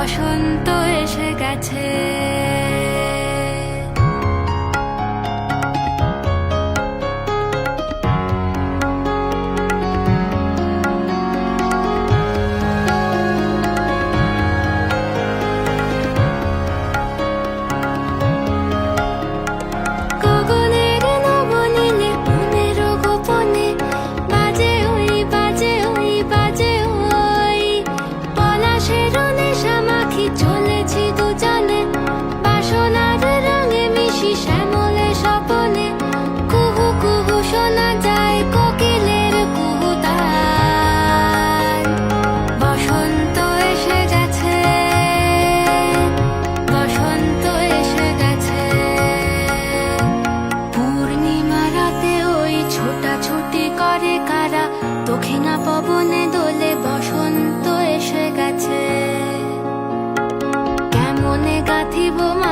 বসন্ত এসে গেছে। পবনে দোলে বসন্ত এসে গেছে। কেমনে গাথিব মা